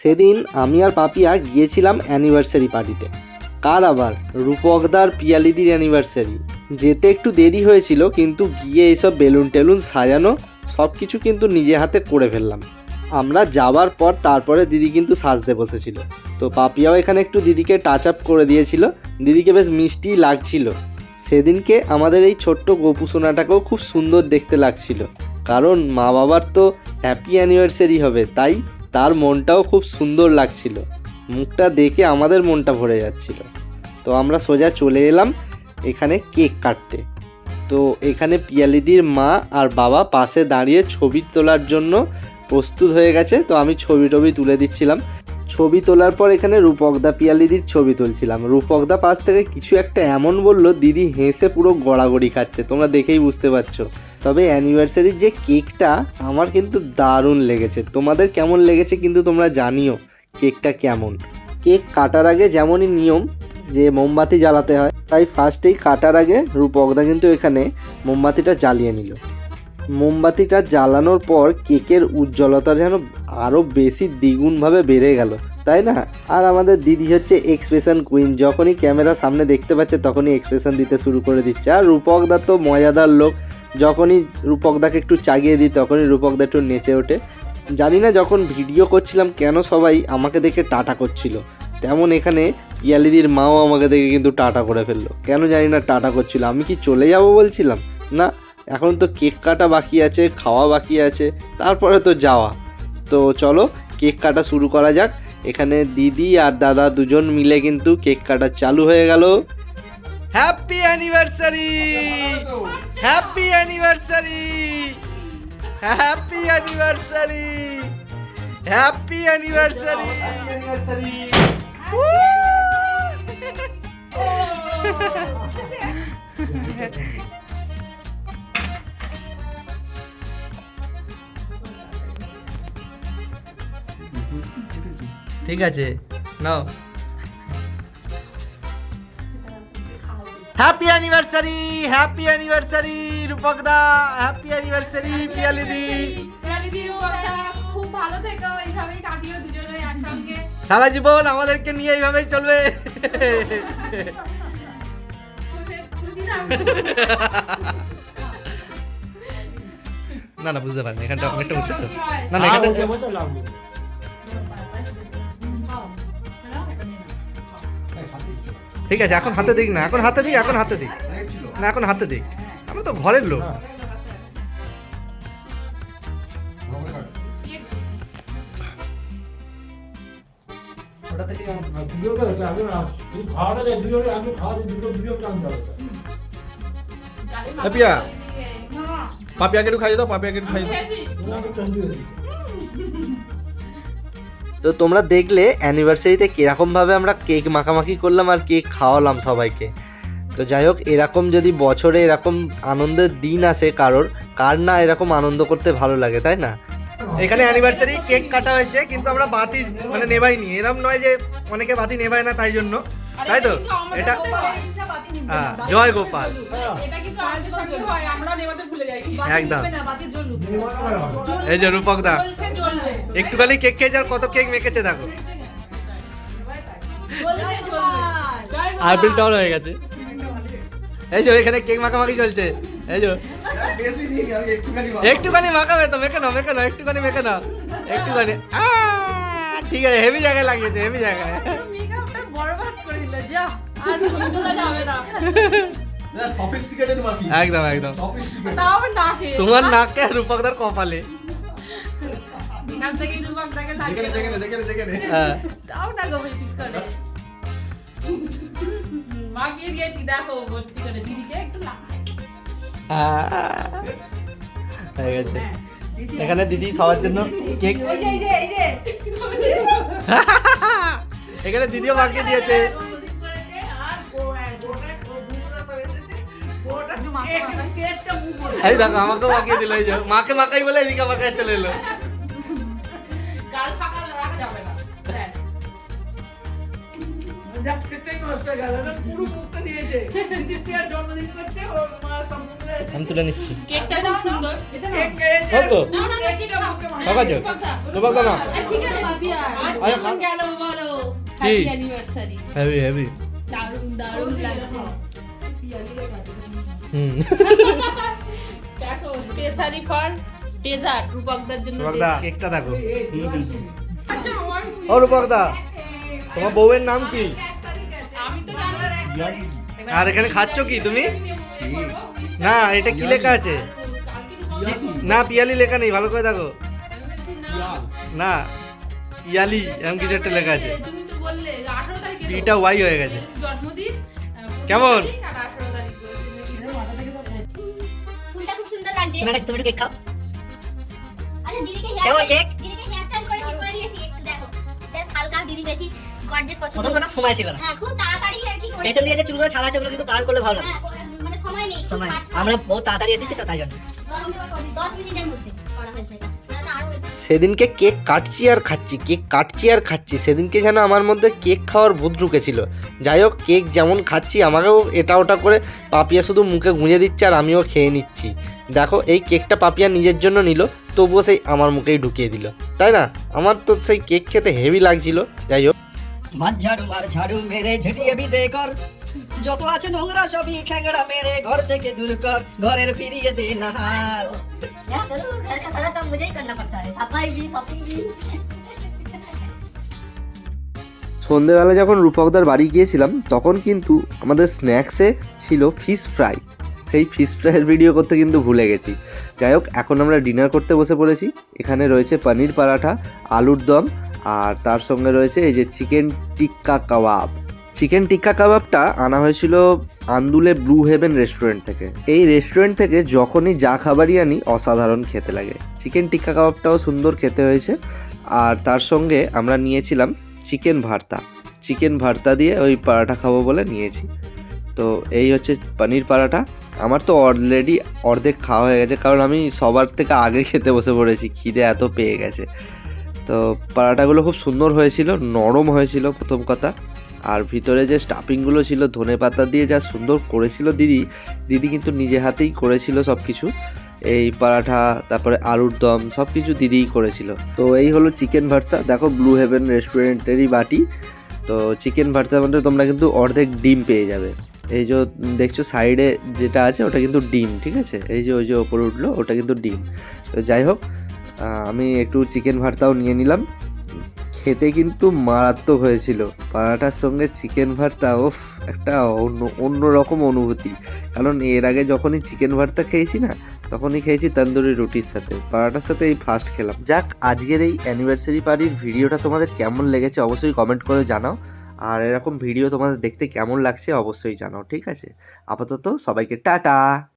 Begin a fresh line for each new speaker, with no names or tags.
সেদিন আমি আর পাপিয়া গিয়েছিলাম অ্যানিভার্সারি পার্টিতে কার আবার রূপকদার পিয়ালিদির অ্যানিভার্সারি যেতে একটু দেরি হয়েছিল, কিন্তু গিয়ে এইসব বেলুন টেলুন সাজানো সব কিছু কিন্তু নিজে হাতে করে ফেললাম। আমরা যাওয়ার পর তারপরে দিদি কিন্তু সাজতে বসেছিল। তো পাপিয়াও এখানে একটু দিদিকে টাচ আপ করে দিয়েছিল। দিদিকে বেশ মিষ্টি লাগছিল। সেদিনকে আমাদের এই ছোট্ট গোপু সোনাটাকেও খুব সুন্দর দেখতে লাগছিল। কারণ মা বাবার তো হ্যাপি অ্যানিভার্সারি হবে, তাই তার মনটাও খুব সুন্দর লাগছিল। মুখটা দেখে আমাদের মনটা ভরে যাচ্ছিল। তো আমরা সোজা চলে এলাম এখানে কেক কাটতে। তো এখানে পিয়ালিদির মা আর বাবা পাশে দাঁড়িয়ে ছবি তোলার জন্য প্রস্তুত হয়ে গেছে। তো আমি ছবি টবি তুলে দিচ্ছিলাম। ছবি তোলার পর এখানে রূপকদা পিয়ালিদির ছবি তুলছিলাম। রূপকদা পাশ থেকে কিছু একটা এমন বলল, দিদি হেসে পুরো গড়াগড়ি খাচ্ছে। তোমরা দেখেই বুঝতে পারছ। তবে অ্যানিভার্সারির যে কেকটা, আমার কিন্তু দারুণ লেগেছে। তোমাদের কেমন লেগেছে কিন্তু তোমরা জানিও, কেকটা কেমন? কেক কাটার আগে যেমনই নিয়ম যে মোমবাতি জ্বালাতে হয়, তাই ফার্স্টেই কাটার আগে রূপকদা কিন্তু এখানে মোমবাতিটা জ্বালিয়ে নিল। মোমবাতিটা জ্বালানোর পর কেকের উজ্জ্বলতা যেন আরও বেশি দ্বিগুণভাবে বেড়ে গেল, তাই না? আর আমাদের দিদি হচ্ছে এক্সপ্রেশন কুইন যখনই ক্যামেরা সামনে দেখতে পাচ্ছে তখনই এক্সপ্রেশন দিতে শুরু করে দিচ্ছে। আর রূপকদা তো মজাদার লোক যখনই রূপকদাকে একটু চাগিয়ে দিই, তখনই রূপকদা একটু নেচে ওঠে। জানি না যখন ভিডিও করছিলাম কেন সবাই আমাকে দেখে টাটা করছিল। তেমন এখানে পিয়ালিদির মাও আমাকে দেখে কিন্তু টাটা করে ফেলল। কেন জানি না টাটা করছিল, আমি কি চলে যাব বলছিলাম? না, এখন তো কেক কাটা বাকি আছে, খাওয়া বাকি আছে, তারপরে তো যাওয়া। তো চলো, কেক কাটা শুরু করা যাক। এখানে দিদি আর দাদা দুজন মিলে কিন্তু কেক কাটা চালু হয়ে গেল। Happy anniversary happy anniversary happy anniversary happy anniversary ঠিক আছে নাও। হ্যাপি অ্যানিভার্সারি হ্যাপি অ্যানিভার্সারি রূপকদা হ্যাপি অ্যানিভার্সারি পিয়ালিদি
দিদির কথা খুব ভালো থেকো এইভাবেই কাটিও দুজনে একসঙ্গে।
সারা জীবন আমাদেরকে নিয়ে এইভাবেই চলবে। না? না বুঝতে পারিনি এখানটা অনেকটা উঁচু? না না এখানটা ঠিক আছে এখন হাতে দিক না এখন হাতে দিক এখন হাতে দিক। না এখন হাতে দিক। আমরা তো ঘরের লোক।
হ্যাপিয়া পাপিয়াকে একটু খাইয়ে দাও পাপিয়াকে একটু খাইয়ে দাও।
তো তোমরা দেখলে অ্যানিভার্সারিতে কীরকমভাবে আমরা কেক মাখামাখি করলাম আর কেক খাওয়ালাম সবাইকে। তো যাই হোক এরকম যদি বছরে এরকম আনন্দের দিন আসে কারোর, কার না এরকম আনন্দ করতে ভালো লাগে, তাই না? এখানে অ্যানিভার্সারি কেক কাটা হয়েছে, কিন্তু আমরা বাতি মানে নেবাইনি। এরকম নয় যে অনেকে বাতি নেবায় না, তাই জন্য। তাই তো? এটা হ্যাঁ। জয় গোপাল।
হয়। আমরা নেভাতে ভুলে যাই।
একদম। এই যে রূপক দা একটুখানি কেক খেয়েছে আর কত কেক মেখেছে দেখো। আরবিল টাউন হয়ে গেছে। এই যে এখানে কেক মাখামাখি চলছে। এই যে একটুখানি মাখাবে তো মেখে নাও মেখে নাও একটুখানি মেখে নাও। একটুখানি ঠিক আছে হেভি জায়গায় লাগিয়েছে হেভি জায়গায়।
যা আর তোলা যাবে না।
একদম একদম।
সফিস্টিকেটেড
তাও আবার নাকে।
তোমার নাকে আর রূপকদার কপালে।
এখান
হ্যাঁ।
তাও না গো বেশি করে। মাগিয়ে দিয়েছি দেখো ভর্তি করে। দিদিকে একটু লাগাই
আহ, হয়ে গেছে। এখানে দিদি সবার জন্য কেক এখানে দিদিও মাখিয়ে দিয়েছে। এই দেখো আমাকেও মাখিয়ে দিল এই যে। মাকে মাখাই বলে এদিকে আমার কাছে চলে এলো।
গাল ফাঁকা রাখা যাবে না।
আমি তুলে নিচ্ছি।
কেকটা খুব সুন্দর।
তো।
কি?
দারুণ দারুণ লাগছে। দেখো স্পেশালি ফর ডেজার্ট রূপকদার জন্য
রুপকদা কেকটা দেখো।
আচ্ছা,
ও রূপকদা তোমার বউয়ের নাম কি?
আমি তো জানি। এবার
আর এখানে খাচ্ছ কি তুমি? না এটা কি লেখা আছে? না পিয়ালি লেখা নেই ভালো করে দেখো।
না।
ইয়ালি এরকম কিছু একটা লেখা আছে।
তুমি তো বললে 18 তারিখে তো।
পিটা ওয়াই হয়ে গেছে। কেমন?
তুমি কেক খাও।
আচ্ছা দিদিকে হেয়ার
কেক?
দিদিকে হেয়ার স্টাইল করে ঠিক করে দিয়েছি একটু দেখো। জাস্ট হালকা দিদি বেশি গর্জিয়াস পছন্দ
প্রথম কথা সময় ছিল না।
হ্যাঁ খুব তাড়াতাড়ি আর কি করে
পেছন দিকে যে চুলগুলো ছাড়া আছে ওগুলো কিন্তু কার করলে ভালো
হ্যাঁ মানে সময় নেই
সময় আমরা বহুত তাড়াতাড়ি এসেছি তো তাই জন্য।
দশ মিনিটের মধ্যে করা হয়েছে এটা।
সেদিনকে কেক কাটছি আর খাচ্ছি, কেক কাটছি আর খাচ্ছি। সেদিনকে যেন আমার মধ্যে কেক খাওয়ার ভূত ঢুকেছিল। যাই হোক, কেক যেমন খাচ্ছি, আমাকেও এটা ওটা করে পাপিয়া শুধু মুখে গুঁজে দিচ্ছে আর আমিও খেয়ে নিচ্ছি। দেখো, এই কেকটা পাপিয়া নিজের জন্য নিল, তবুও সেই আমার মুখেই ঢুকিয়ে দিল। তাই না? আমার তো সেই কেক খেতে হেভি লাগছিল। যাই হোক।
মাছ ঝাড়ু মার ঝাড়ু মেরে ঝেটিয়ে বিদে কর যত আছে নোংরা সবই খ্যাংড়া মেরে ঘর থেকে দূর কর ঘরের ফিরিয়ে দে না হাল
चलो घर का सारा काम मुझे ही करना पड़ता है सफाई भी शॉपिंग भी
সন্ধেবেলা যখন রূপকদার বাড়ি গিয়েছিলাম তখন কিন্তু আমাদের স্ন্যাক্সে ছিল ফিশ ফ্রাই সেই ফিশ ফ্রাইয়ের ভিডিও করতে কিন্তু ভুলে গেছি যাই হোক এখন আমরা ডিনার করতে বসে পড়েছি এখানে রয়েছে পনির পরাঠা আলুর দম আর তার সঙ্গে রয়েছে এই যে চিকেন টিক্কা কাবাব। চিকেন টিক্কা কাবাবটা আনা হয়েছিল আন্দুলে ব্লু হেভেন রেস্টুরেন্ট থেকে। এই রেস্টুরেন্ট থেকে যখনই যা খাবারই আনি, অসাধারণ খেতে লাগে। চিকেন টিক্কা কাবাবটাও সুন্দর খেতে হয়েছে। আর তার সঙ্গে আমরা নিয়েছিলাম চিকেন ভর্তা। চিকেন ভর্তা দিয়ে ওই পরাঠা খাব বলে নিয়েছি। তো এই হচ্ছে পনির পরাঠা। আমার তো অলরেডি অর্ধেক খাওয়া হয়ে গেছে, কারণ আমি সবার থেকে আগে খেতে বসে পড়েছি, খিদে এত পেয়ে গেছে। তো পরাঠাগুলো খুব সুন্দর হয়েছিল, নরম হয়েছিল প্রথম কথা। আর ভিতরে যে স্টাফিংগুলো ছিল, ধনে পাতা দিয়ে যা সুন্দর করেছিল দিদি দিদি কিন্তু নিজে হাতেই করেছিল সব কিছু এই পরাঠা তারপরে আলুর দম সব কিছু দিদিই করেছিল। তো এই হলো চিকেন ভর্তা। দেখো ব্লু হেভেন রেস্টুরেন্টেরই বাটি। তো চিকেন ভর্তার মধ্যে তোমরা কিন্তু অর্ধেক ডিম পেয়ে যাবে। এই যে দেখছ সাইডে যেটা আছে, ওটা কিন্তু ডিম, ঠিক আছে? এই যে, ওই যে ওপরে উঠল, ওটা কিন্তু ডিম। তো যাই হোক আমি একটু চিকেন ভর্তাও নিয়ে নিলাম। খেতে কিন্তু মারাত্মক হয়েছিল। পরাঠার সঙ্গে চিকেন ভর্তা ওফ একটা অন্য অন্য রকম অনুভূতি। কারণ এর আগে যখনই চিকেন ভর্তা খেয়েছি না, তখনই খেয়েছি তন্দুরি রুটির সাথে। পরাটার সাথে এই ফার্স্ট খেলাম। যাক, আজকের এই অ্যানিভার্সারি পার্টির ভিডিওটা তোমাদের কেমন লেগেছে অবশ্যই কমেন্ট করে জানাও। আর এরকম ভিডিও তোমাদের দেখতে কেমন লাগছে অবশ্যই জানাও, ঠিক আছে? আপাতত সবাইকে টাটা!